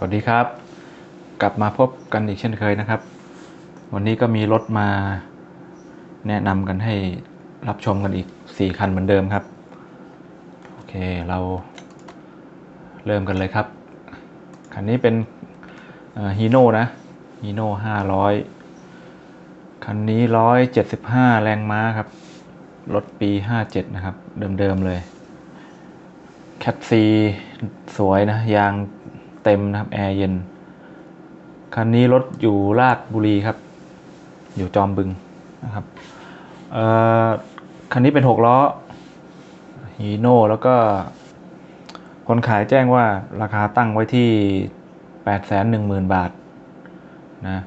สวัสดีครับ กลับมาพบกันอีกเช่นเคยนะครับ วันนี้ก็มีรถมาแนะนำกันให้รับชมกันอีก 4 คันเหมือนเดิมครับ โอเคเราเริ่มกันเลยครับ คันนี้เป็นฮีโน่นะฮีโน่500 คันนี้ 175 แรงม้าครับ รถปี 57 นะครับ เดิมๆเลยแคทซีสวยนะ ยาง เต็มนะครับแอร์เย็น คันนี้รถอยู่ลาดบุรีครับ อยู่จอมบึงนะครับคันนี้เป็นหกล้อฮีโน่แล้วก็ คนขายแจ้งว่าราคาตั้งไว้ที่แปดแสนหนึ่งหมื่นบาทนะ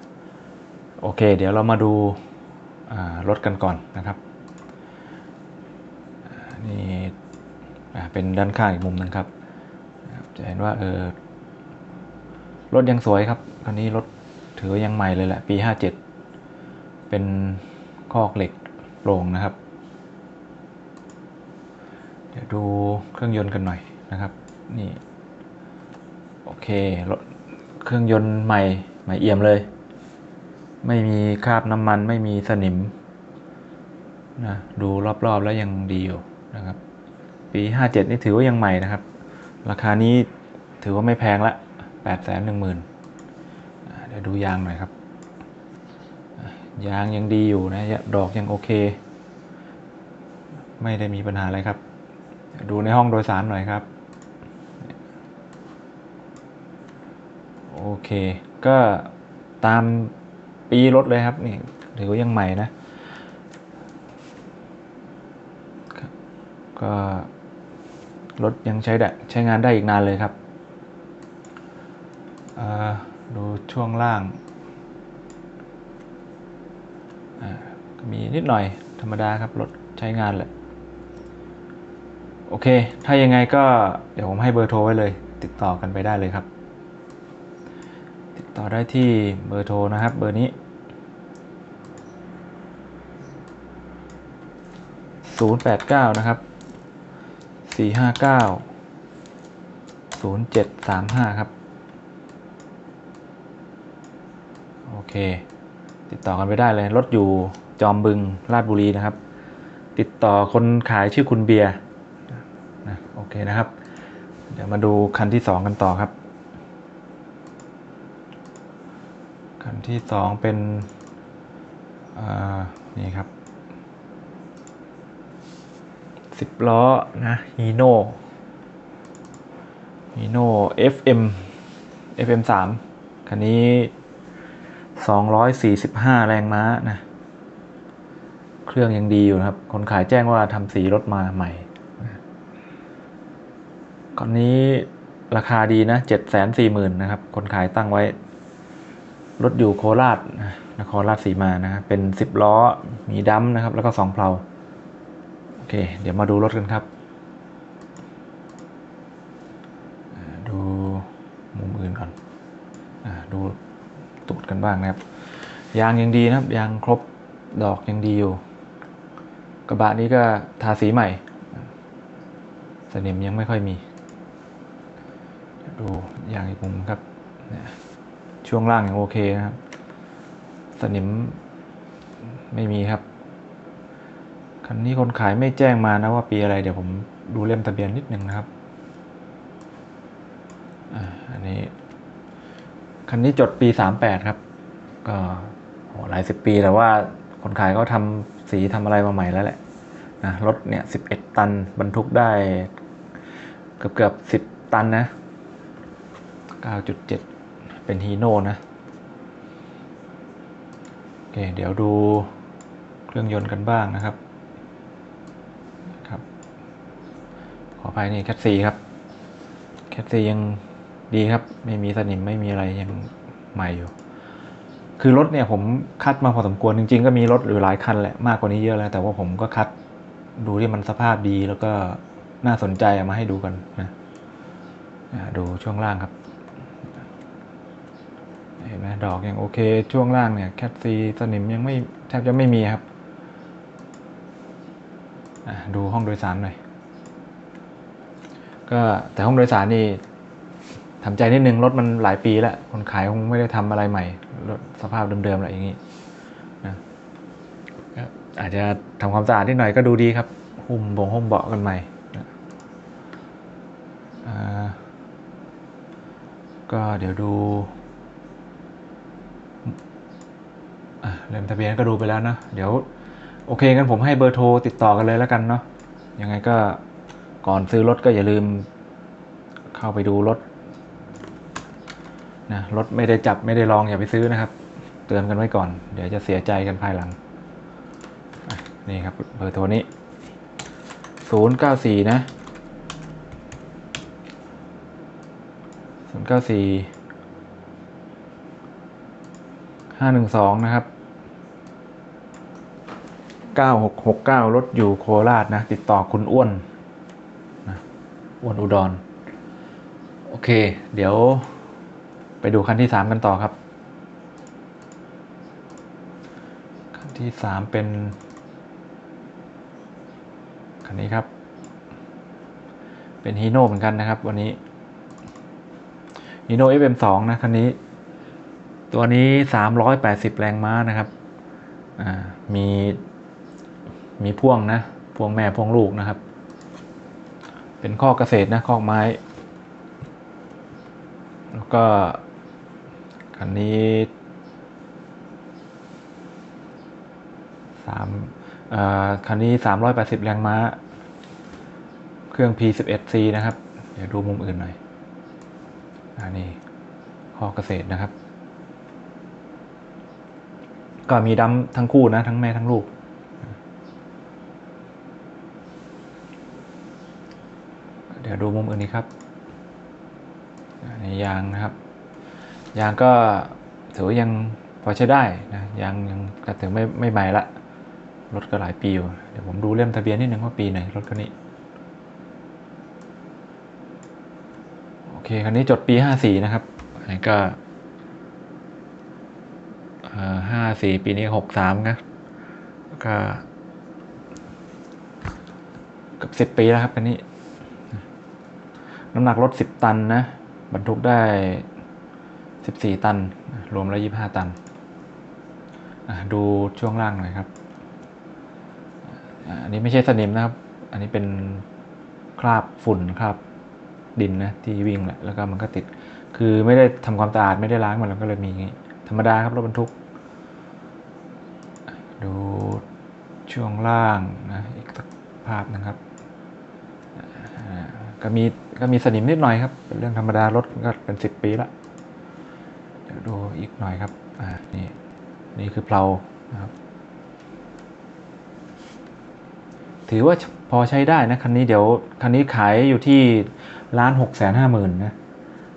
โอเค เดี๋ยวเรามาดูรถกันก่อนนะครับนี่เป็นด้านข้างอีกมุมหนึงครับ จะเห็นว่าเออ รถยังสวยครับคันนี้รถถือว่ายังใหม่เลยแหละ ปี57เป็นคอกเหล็กโปร่งนะครับ เดี๋ยวดูเครื่องยนต์กันหน่อยนะครับนี่โอเครถเครื่องยนต์ใหม่ใหม่เอี่ยมเลย ไม่มีคราบน้ำมันไม่มีสนิมนะดูรอบๆแล้วยังดีอยู่นะครับ ปี 57 นี่ถือว่ายังใหม่นะครับ ราคานี้ถือว่าไม่แพงละ 8 1 0 0 0 0เดี๋ยวดูยางหน่อยครับ ยางยังดีอยู่นะ ดอกยังโอเค ไม่ได้มีปัญหาอะไรครับ ดูในห้องโดยสารหน่อยครับ โอเค ก็ตามปีรถเลยครับ นี่ถือว่ายังใหม่นะ ก็รถยังใช้ได้ใช้งานได้อีกนานเลยครับ ดูช่วงล่างมีนิดหน่อยธรรมดาครับรถใช้งานแหละโอเค ถ้ายังไงก็เดี๋ยวผมให้เบอร์โทรไว้เลย ติดต่อกันไปได้เลยครับ ติดต่อได้ที่เบอร์โทรนะครับเบอร์นี้ 089 นะครับ 459 0735 ครับ โอ เค ติดต่อกันไปได้เลย รถอยู่จอมบึงราชบุรีนะครับ ติดต่อคนขายชื่อคุณเบียร์นะโอเคนะครับ เดี๋ยวมาดูคันที่สองกันต่อครับ คันที่สองเป็นนี่ครับสิบล้อนะฮีโน่ฮีโน่ FM FM สามคันนี้ สองร้อยสี่สิบห้าแรงม้านะ เครื่องยังดีอยู่นะครับ คนขายแจ้งว่าทำสีรถมาใหม่คันนี้ราคาดีนะเจ็ดแสนสี่หมื่นนะครับ คนขายตั้งไว้ รถอยู่โคราชนะครราชสีมานะเป็นสิบล้อ มีดัมนะครับ แล้วก็สองเพลา โอเค เดี๋ยวมาดูรถกันครับ ดูมุมอื่นก่อนอดู บ้างนะครับ ยางยังดีนะครับ ยางครบดอกยังดีอยู่ กระบะนี้ก็ทาสีใหม่สนิมยังไม่ค่อยมี ดูยางอีกมุมครับ ช่วงล่างยังโอเคนะครับ สนิมไม่มีครับคันนี้คนขายไม่แจ้งมานะว่าปีอะไร เดี๋ยวผมดูเล่มทะเบียนนิดหนึ่งนะครับอ่าอันนี้ คันนี้จดปีสามแปดครับ ก็หลายสิบปีแต่ว่าคนขายก็ทำสีทำอะไรมาใหม่แล้วแหละนะรถเนี่ยสิบเอ็ดตันบรรทุกได้ เกือบเกือบสิบตันนะเก้าจุดเจ็ดเป็นฮีโน่นะโอเคเดี๋ยวดูเครื่องยนต์กันบ้างนะครับครับ ขออภัยนี่แคทซีครับ แคทซียังดีครับ ไม่มีสนิมไม่มีอะไรยังใหม่อยู่ คือรถเนี่ยผมคัดมาพอสมควรจริง ๆ ก็มีรถหรือหลายคันแหละมากกว่านี้เยอะแล้ว แต่ว่าผมก็คัดดูที่มันสภาพดีแล้วก็น่าสนใจมาให้ดูกันนะดูช่วงล่างครับเห็นไหมดอกยังโอเค ช่วงล่างเนี่ยแคทซีสนิมยังไม่แทบจะไม่มีครับดูห้องโดยสารหน่อยก็แต่ห้องโดยสารนี่ ทำใจนิดนึงรถมันหลายปีแล้วคนขายคงไม่ได้ทำอะไรใหม่รถสภาพเดิมๆแหละอย่างนี้นะอาจจะทำความสะอาดนิดหน่อยก็ดูดีครับหุ้มบงหุ้มเบาะกันใหม่นะก็เดี๋ยวดูอะเล่มทะเบียนก็ดูไปแล้วนะ เดี๋ยวโอเคงั้นผมให้เบอร์โทรติดต่อกันเลยแล้วกันเนาะยังไงก็ก่อนซื้อรถก็อย่าลืมเข้าไปดูรถ นะรถไม่ได้จับไม่ได้ลองอย่าไปซื้อนะครับ เตือนกันไว้ก่อน เดี๋ยวจะเสียใจกันภายหลังนี่ครับเบอร์โทรนี้ศูนย์เก้าสี่นะศูนย์เก้าสี่ห้าหนึ่งสองนะครับ9669รถอยู่โคราชนะ ติดต่อคุณอ้วนนะอ้วนอุดร โอเค เดี๋ยว ไปดูคันที่3กันต่อครับคันที่3เป็นคันนี้ครับ เป็นฮีโน่เหมือนกันนะครับ วันนี้ฮีโน่ FM2 นะคันนี้ ตัวนี้ 380 แรงม้านะครับมีมีพ่วงนะ พ่วงแม่พ่วงลูกนะครับ เป็นข้อเกษตรนะข้อไม้ แล้วก็ คันนี้สามคันนี้สามร้อยแปดสิบแรงม้า เครื่อง P11C นะครับ เดี๋ยวดูมุมอื่นหน่อย อันนี้ข้อเกษตรนะครับ ก็มีดำทั้งคู่นะ ทั้งแม่ทั้งลูก เดี๋ยวดูมุมอื่นนี้ครับ อันนี้ยางนะครับ ยางก็ถือว่ายังพอใช้ได้นะยางยังก็ถือไม่ไม่ใหม่ละรถก็หลายปีอยู่เดี๋ยวผมดูเล่มทะเบียนนิดนึงว่าปีไหนรถคันนี้โอเคคันนี้จดปีห้าสี่นะครับอันนี้ก็ห้าสี่ปีนี้หกสามนะก็เกือบสิบปีแล้วครับคันนี้ น้ำหนักรถสิบตันนะ บรรทุกได้ สิบสี่ตัน รวมแล้วยี่ห้าตัน ดูช่วงล่างหน่อยครับ อันนี้ไม่ใช่สนิมนะครับ อันนี้เป็นคราบฝุ่นคราบดินนะที่วิ่งแหละ แล้วก็มันก็ติด คือไม่ได้ทำความสะอาดไม่ได้ล้างมันแล้วก็เลยมีอย่างงี้ ธรรมดาครับรถบรรทุก ดูช่วงล่างนะอีกสักภาพนะครับก็มีก็มีสนิมนิดหน่อยครับ เป็นเรื่องธรรมดารถก็เป็นสิบปีละ ดี๋ยวดูอีกหน่อยครับอ่านี่นี่คือเพลานะครับถือว่าพอใช้ได้นะคันนี้เดี๋ยวคันนี้ขายอยู่ที่ล้านหกแสนห้าหมื่นนะ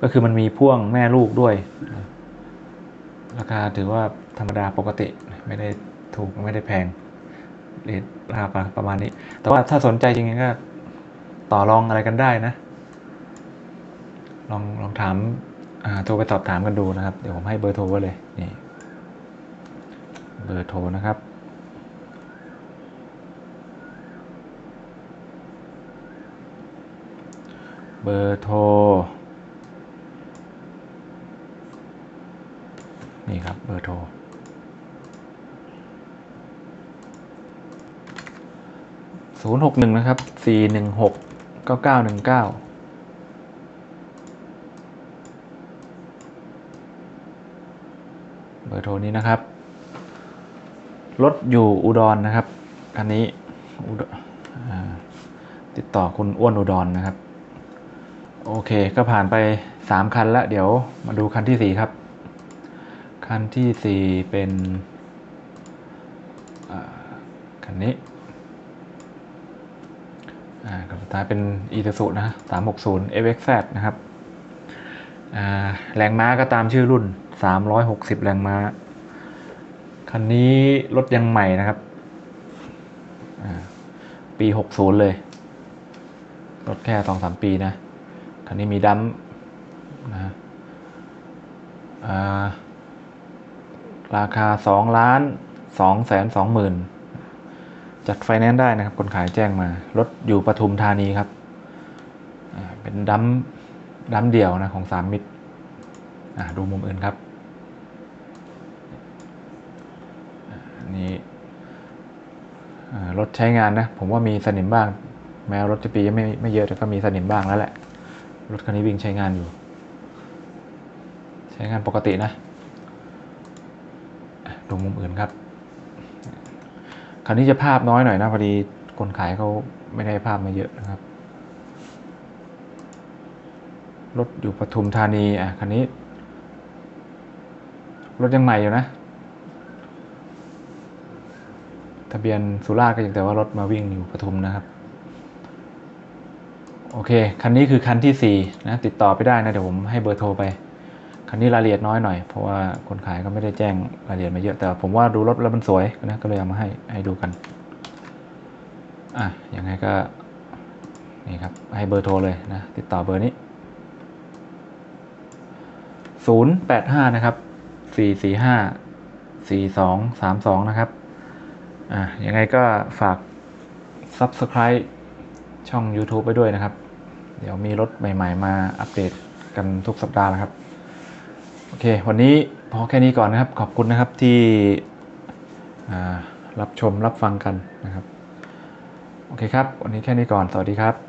ก็คือมันมีพ่วงแม่ลูกด้วย ราคาถือว่าธรรมดาปกติไม่ได้ถูกไม่ได้แพงเรทราคาประมาณนี้ แต่ว่าถ้าสนใจจริงๆก็ต่อรองอะไรกันได้นะ ลองลองถาม โทรไปสอบถามกันดูนะครับ เดี๋ยวผมให้เบอร์โทรไว้เลยนี่เบอร์โทรนะครับ เบอร์โทร นี่ครับเบอร์โทรศูนย์หกหนึ่งนะครับสี่หนึ่งหกเก้าเก้าหนึ่งเก้า โทนี้นะครับ รถอยู่อุดรนะครับ คันนี้ติดต่อคุณอ้วนอุดรนะครับ โอเคก็ผ่านไปสามคันแล้วเดี๋ยวมาดูคันที่สี่ครับ คันที่สี่เป็นคันนี้อ่ากับสุดท้ายเป็น e s u นะ360 FXZ นะครับอ่าแรงม้าก็ตามชื่อรุ่น 360 แรงม้า คันนี้รถยังใหม่นะครับ ปี 60 เลย รถแค่ 2-3 ปีนะ คันนี้มีดัมนะอ่าราคา 2 ล้าน2แสน2หมื่นจัดไฟแนนซ์ได้นะครับ คนขายแจ้งมา รถอยู่ปทุมธานีครับ เป็นดัมดัมเดี่ยวนะของสามมิตร ดูมุมอื่นครับนี่รถใช้งานนะ ผมว่ามีสนิมบ้าง แม้รถจะปีไม่ไม่เยอะแต่ก็มีสนิมบ้างแล้วแหละ รถคันนี้วิ่งใช้งานอยู่ ใช้งานปกตินะ ดูมุมอื่นครับ คันนี้จะภาพน้อยหน่อยนะ พอดีคนขายเขาไม่ได้ภาพมาเยอะนะครับ รถอยู่ปทุมธานีอะคันนี้ รถยังใหม่อยู่นะ ทะเบียนสุราษฎร์ก็ยังแต่ว่ารถมาวิ่งอยู่ปทุมนะครับ โอเค คันนี้คือคันที่สี่นะ ติดต่อไปได้นะ เดี๋ยวผมให้เบอร์โทรไป คันนี้รายละเอียดน้อยหน่อย เพราะว่าคนขายก็ไม่ได้แจ้งรายละเอียดมาเยอะ แต่ผมว่าดูรถแล้วมันสวยนะ ก็เลยเอามาให้ให้ดูกัน อะ ยังไงก็ นี่ครับ ให้เบอร์โทรเลยนะ ติดต่อเบอร์นี้ศูนย์แปดห้านะครับ สี่สี่ห้าสี่สองสามสองนะครับ อะยังไงก็ฝาก Subscribe ช่อง YouTube ไปด้วยนะครับ เดี๋ยวมีรถใหม่ ๆ มาอัปเดตกันทุกสัปดาห์นะครับ โอเค วันนี้พอแค่นี้ก่อนนะครับ ขอบคุณนะครับที่อ่ารับชมรับฟังกันนะครับ โอเคครับ วันนี้แค่นี้ก่อน สวัสดีครับ